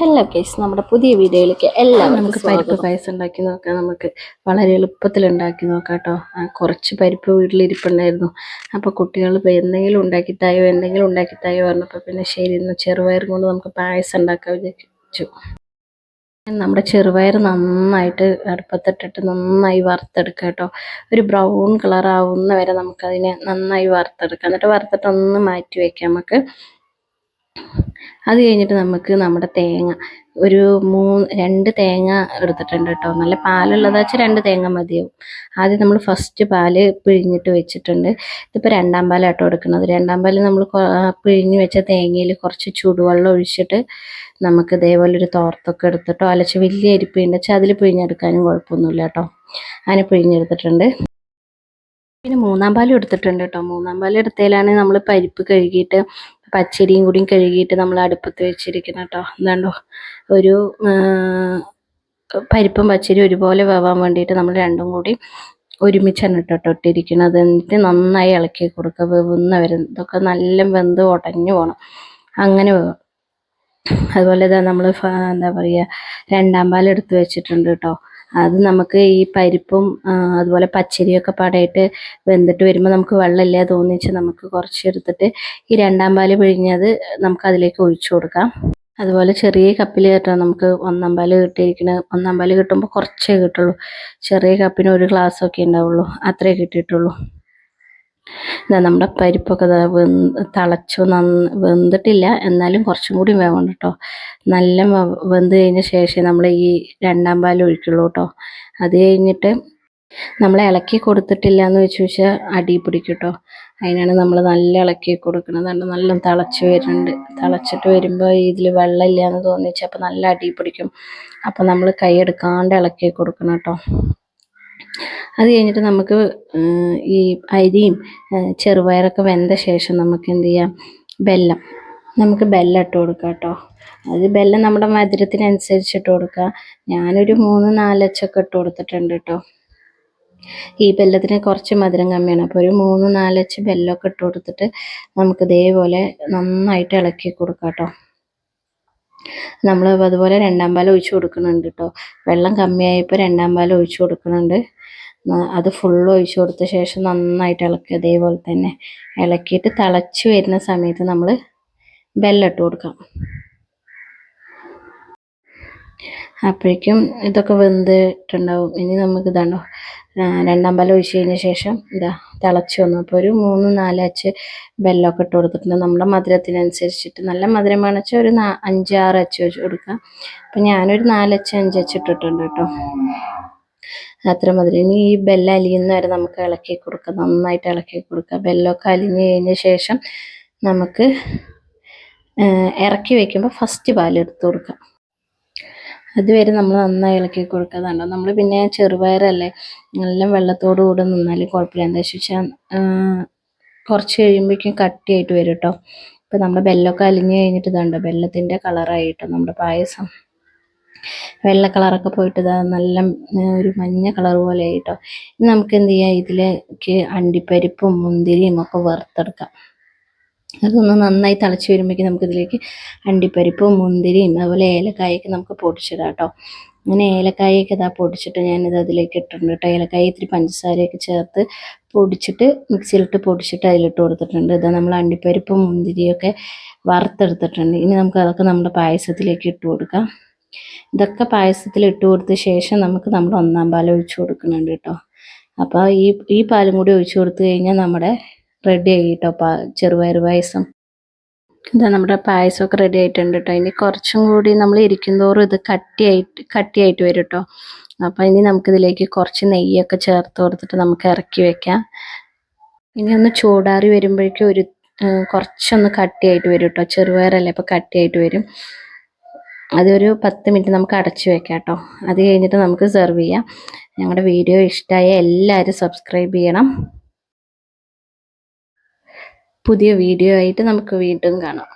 Hello case നമ്മുടെ പുതിയ വീഡിയോയിലേക്ക് എല്ലാവർക്കും നമുക്ക് പരിപ്പ് പായസം ഉണ്ടാക്കി നോക്കാം. നമുക്ക് വളരെ എളുപ്പത്തിൽ ഉണ്ടാക്കി നോക്കാം കേട്ടോ. ആ, കുറച്ച് പരിപ്പ് വീട്ടിലിരിപ്പുണ്ടായിരുന്നു. അപ്പോൾ കുട്ടികൾ എന്തെങ്കിലും ഉണ്ടാക്കിത്തായോ എന്തെങ്കിലും ഉണ്ടാക്കിത്തായോ പറഞ്ഞപ്പോൾ പിന്നെ ശരി ഇന്ന് ചെറുപയർ കൊണ്ട് നമുക്ക് പായസം ഉണ്ടാക്കാൻ വിചാരിച്ചു. നമ്മുടെ ചെറുപയർ നന്നായിട്ട് അടുപ്പത്തിട്ടിട്ട് നന്നായി വറുത്തെടുക്കുക കേട്ടോ. ഒരു ബ്രൗൺ കളർ ആവുന്ന വരെ നമുക്കതിനെ നന്നായി വറുത്തെടുക്കാം. എന്നിട്ട് വറുത്തിട്ടൊന്ന് മാറ്റി വയ്ക്കാം നമുക്ക്. അത് കഴിഞ്ഞിട്ട് നമുക്ക് നമ്മുടെ തേങ്ങ. ഒരു മൂ രണ്ട് തേങ്ങ എടുത്തിട്ടുണ്ട് കേട്ടോ. നല്ല പാലുള്ളത് വെച്ചാൽ രണ്ട് തേങ്ങ മതിയാവും. ആദ്യം നമ്മൾ ഫസ്റ്റ് പാൽ പിഴിഞ്ഞിട്ട് വെച്ചിട്ടുണ്ട്. ഇതിപ്പോൾ രണ്ടാം പാലാട്ടോ എടുക്കുന്നത്. രണ്ടാം പാൽ നമ്മൾ പിഴിഞ്ഞ് വെച്ച തേങ്ങയിൽ കുറച്ച് ചൂടുവെള്ളം ഒഴിച്ചിട്ട് നമുക്ക് ഇതേപോലെ ഒരു തോർത്തൊക്കെ എടുത്തിട്ടോ അലച്ച് വലിയ അരിപ്പിണ്ട് വെച്ചാൽ അതിൽ പിഴിഞ്ഞെടുക്കാനും കുഴപ്പമൊന്നുമില്ല കേട്ടോ. അങ്ങനെ പിഴിഞ്ഞെടുത്തിട്ടുണ്ട്. പിന്നെ മൂന്നാം പാലും എടുത്തിട്ടുണ്ട് കേട്ടോ മൂന്നാം പാൽ എടുത്തതിലാണ് നമ്മൾ പരിപ്പ് കഴുകിയിട്ട് പച്ചരിയും കൂടിയും കഴുകിയിട്ട് നമ്മൾ അടുപ്പത്ത് വെച്ചിരിക്കുന്നത് കേട്ടോ എന്താണ്ടോ ഒരു പരിപ്പും പച്ചരിയും ഒരുപോലെ വേവാൻ വേണ്ടിയിട്ട് നമ്മൾ രണ്ടും കൂടി ഒരുമിച്ചാണ് കേട്ടോ ഇട്ടിരിക്കുന്നത്. എന്നിട്ട് നന്നായി ഇളക്കി കൊടുക്കുക. വെവുന്ന വരും ഇതൊക്കെ നല്ല വെന്ത് ഉടഞ്ഞു പോകണം അങ്ങനെ വേവും. അതുപോലെ തന്നെ നമ്മൾ എന്താ പറയുക രണ്ടാം പാലെടുത്ത് വെച്ചിട്ടുണ്ട് കേട്ടോ അത് നമുക്ക് ഈ പരിപ്പും അതുപോലെ പച്ചരിയൊക്കെ പാടായിട്ട് വെന്തിട്ട് വരുമ്പോൾ നമുക്ക് വെള്ളമില്ല തോന്നിച്ച് നമുക്ക് കുറച്ച് എടുത്തിട്ട് ഈ രണ്ടാം പാൽ പിഴിഞ്ഞത് നമുക്ക് അതിലേക്ക് ഒഴിച്ചു കൊടുക്കാം. അതുപോലെ ചെറിയ കപ്പിൽ കിട്ടണം നമുക്ക് ഒന്നാം പാൽ കിട്ടിയിരിക്കുന്നത് ഒന്നാം പാൽ കിട്ടുമ്പോൾ കുറച്ചേ കിട്ടുള്ളൂ. ചെറിയ കപ്പിന് ഒരു ഗ്ലാസ് ഒക്കെ ഉണ്ടാവുള്ളൂ. അത്രേ കിട്ടിയിട്ടുള്ളൂ. ഇതാ നമ്മുടെ പരിപ്പൊക്കെ വെന്ത് തിളച്ചു നന്ന് വെന്തിട്ടില്ല. എന്നാലും കുറച്ചും കൂടി വേവണം കേട്ടോ. നല്ല വെന്ത് കഴിഞ്ഞ ശേഷം നമ്മൾ ഈ രണ്ടാം പാൽ ഒഴിക്കുള്ളൂ കേട്ടോ. അത് കഴിഞ്ഞിട്ട് നമ്മൾ ഇളക്കി കൊടുത്തിട്ടില്ല എന്ന് വെച്ച് വെച്ചാൽ അടി പിടിക്കും കേട്ടോ. അതിനാണ് നമ്മൾ നല്ല ഇളക്കി കൊടുക്കുന്നത് കണ്ടോ? നല്ല തിളച്ച് വരുന്നുണ്ട്. തിളച്ചിട്ട് വരുമ്പോൾ ഇതിൽ വെള്ളമില്ല എന്ന് തോന്നിച്ച് അപ്പോൾ നല്ല അടി പിടിക്കും. അപ്പോൾ നമ്മൾ കൈ എടുക്കാണ്ട് ഇളക്കി കൊടുക്കണം കേട്ടോ. അത് കഴിഞ്ഞിട്ട് നമുക്ക് ഈ അരിയും ചെറുപയറൊക്കെ വെന്ത ശേഷം നമുക്ക് എന്ത് ചെയ്യാം? ബെല്ലം. നമുക്ക് ബെല്ലം ഇട്ട് കൊടുക്കാം കേട്ടോ. അത് ബെല്ലം നമ്മുടെ മധുരത്തിനനുസരിച്ച് ഇട്ട് കൊടുക്കുക ഞാനൊരു മൂന്ന് നാലച്ചൊക്കെ ഇട്ട് കൊടുത്തിട്ടുണ്ട് കേട്ടോ. ഈ ബെല്ലത്തിന് കുറച്ച് മധുരം കമ്മിയാണ്. അപ്പോൾ ഒരു മൂന്ന് നാലച്ച് ബെല്ലമൊക്കെ ഇട്ട് കൊടുത്തിട്ട് നമുക്ക് ഇതേപോലെ നന്നായിട്ട് ഇളക്കി കൊടുക്കാം കേട്ടോ. നമ്മൾ അതുപോലെ രണ്ടാം പാൽ ഒഴിച്ച് കൊടുക്കുന്നുണ്ട് കേട്ടോ വെള്ളം കമ്മിയായപ്പോൾ രണ്ടാം പാൽ ഒഴിച്ച് കൊടുക്കുന്നുണ്ട്. അത് ഫുള്ള് ഒഴിച്ചു കൊടുത്ത ശേഷം നന്നായിട്ട് ഇളക്കുക അതേപോലെ തന്നെ ഇളക്കിയിട്ട് തിളച്ച് വരുന്ന സമയത്ത് നമ്മൾ ബെല്ലിട്ട് കൊടുക്കാം. അപ്പോഴേക്കും ഇതൊക്കെ വെന്തിട്ടുണ്ടാവും. ഇനി നമുക്ക് ഇതാണോ രണ്ടാം പാൽ ഒഴിച്ച് കഴിഞ്ഞ ശേഷം ഇതാ തിളച്ച് വന്നു. അപ്പോൾ ഒരു മൂന്ന് നാല് അച്ച് ബെല്ലൊക്കെ ഇട്ട് കൊടുത്തിട്ടുണ്ട്. നമ്മുടെ മധുരത്തിനനുസരിച്ചിട്ട്. നല്ല മധുരമാണെന്ന് വെച്ചാൽ ഒരു നാ അഞ്ച് ആറ് അച്ച് വെച്ച് കൊടുക്കുക അപ്പം ഞാനൊരു നാലച്ച് അഞ്ചച്ച് ഇട്ടിട്ടുണ്ട് കേട്ടോ. അത്ര മധുരം. ഇനി ഈ ബെല്ല അലിയുന്ന വരെ നമുക്ക് ഇളക്കി കൊടുക്കുക നന്നായിട്ട് ഇളക്കി കൊടുക്കുക ബെല്ലമൊക്കെ അലിഞ്ഞ് കഴിഞ്ഞ ശേഷം നമുക്ക് ഇറക്കി വയ്ക്കുമ്പോൾ ഫസ്റ്റ് പാൽ എടുത്ത് കൊടുക്കാം. അതുവരെ നമ്മൾ നന്നായി ഇളക്കി കൊടുക്കാതുണ്ടോ നമ്മൾ പിന്നെ ചെറുപയറല്ലേ നല്ല വെള്ളത്തോടു കൂടെ നിന്നാലും കുഴപ്പമില്ല. എന്താ വെച്ചാൽ കുറച്ച് കഴിയുമ്പോഴേക്കും കട്ടിയായിട്ട് വരും കേട്ടോ ഇപ്പം നമ്മുടെ ബെല്ലമൊക്കെ അലിഞ്ഞ് കഴിഞ്ഞിട്ട് ഇതുണ്ട് ബെല്ലത്തിന്റെ കളറായിട്ടോ നമ്മുടെ പായസം. വെള്ള കളറൊക്കെ പോയിട്ട് ഇതാ നല്ല ഒരു മഞ്ഞ കളർ പോലെ ആയിട്ടോ നമുക്ക് എന്ത് ചെയ്യാം? ഇതിലേക്ക് അണ്ടിപ്പരിപ്പും മുന്തിരിയും ഒക്കെ വറുത്തെടുക്കാം. അതൊന്ന് നന്നായി തിളച്ച് വരുമ്പോഴേക്കും നമുക്കിതിലേക്ക് അണ്ടിപ്പരിപ്പും മുന്തിരിയും അതുപോലെ ഏലക്കായൊക്കെ നമുക്ക് പൊടിച്ചിടാം കേട്ടോ. അങ്ങനെ ഏലക്കായൊക്കെ ഇതാ പൊടിച്ചിട്ട് ഞാനിത് അതിലേക്ക് ഇട്ടിട്ടുണ്ട് കേട്ടോ. ഏലക്കായ ഇത്തിരി പഞ്ചസാരയൊക്കെ ചേർത്ത് പൊടിച്ചിട്ട് മിക്സിയിലിട്ട് പൊടിച്ചിട്ട് അതിലിട്ട് കൊടുത്തിട്ടുണ്ട്. ഇതാ നമ്മൾ അണ്ടിപ്പരിപ്പും മുന്തിരിയൊക്കെ വറുത്തെടുത്തിട്ടുണ്ട്. ഇനി നമുക്ക് അതൊക്കെ നമ്മുടെ പായസത്തിലേക്ക് ഇട്ട് കൊടുക്കാം. ഇതൊക്കെ പായസത്തിൽ ഇട്ട് കൊടുത്ത ശേഷം നമുക്ക് നമ്മൾ ഒന്നാം പാൽ ഒഴിച്ചു കൊടുക്കുന്നുണ്ട് കേട്ടോ. അപ്പോൾ ഈ ഈ പാലും കൂടി ഒഴിച്ചു കൊടുത്തു കഴിഞ്ഞാൽ നമ്മുടെ റെഡി ആയി കേട്ടോ പാ ചെറുപയർ പായസം. ഇതാ നമ്മുടെ പായസമൊക്കെ റെഡി ആയിട്ടുണ്ട് കേട്ടോ ഇനി കുറച്ചും കൂടി നമ്മൾ ഇരിക്കുന്തോറും ഇത് കട്ടിയായിട്ട് കട്ടിയായിട്ട് വരും കേട്ടോ അപ്പോൾ ഇനി നമുക്കിതിലേക്ക് കുറച്ച് നെയ്യൊക്കെ ചേർത്ത് കൊടുത്തിട്ട് നമുക്ക് ഇറക്കി വെക്കാം. ഇനി ഒന്ന് ചൂടാറി വരുമ്പോഴേക്കും ഒരു കുറച്ചൊന്ന് കട്ടിയായിട്ട് വരും കേട്ടോ ചെറുപയറല്ലേ അപ്പോൾ കട്ടിയായിട്ട് വരും. അതൊരു പത്ത് മിനിറ്റ് നമുക്ക് അടച്ചു വെക്കാം കേട്ടോ അത് കഴിഞ്ഞിട്ട് നമുക്ക് സെർവ് ചെയ്യാം. ഞങ്ങളുടെ വീഡിയോ ഇഷ്ടമായ എല്ലാവരും സബ്സ്ക്രൈബ് ചെയ്യണം. പുതിയ വീഡിയോ ആയിട്ട് നമുക്ക് വീണ്ടും കാണാം.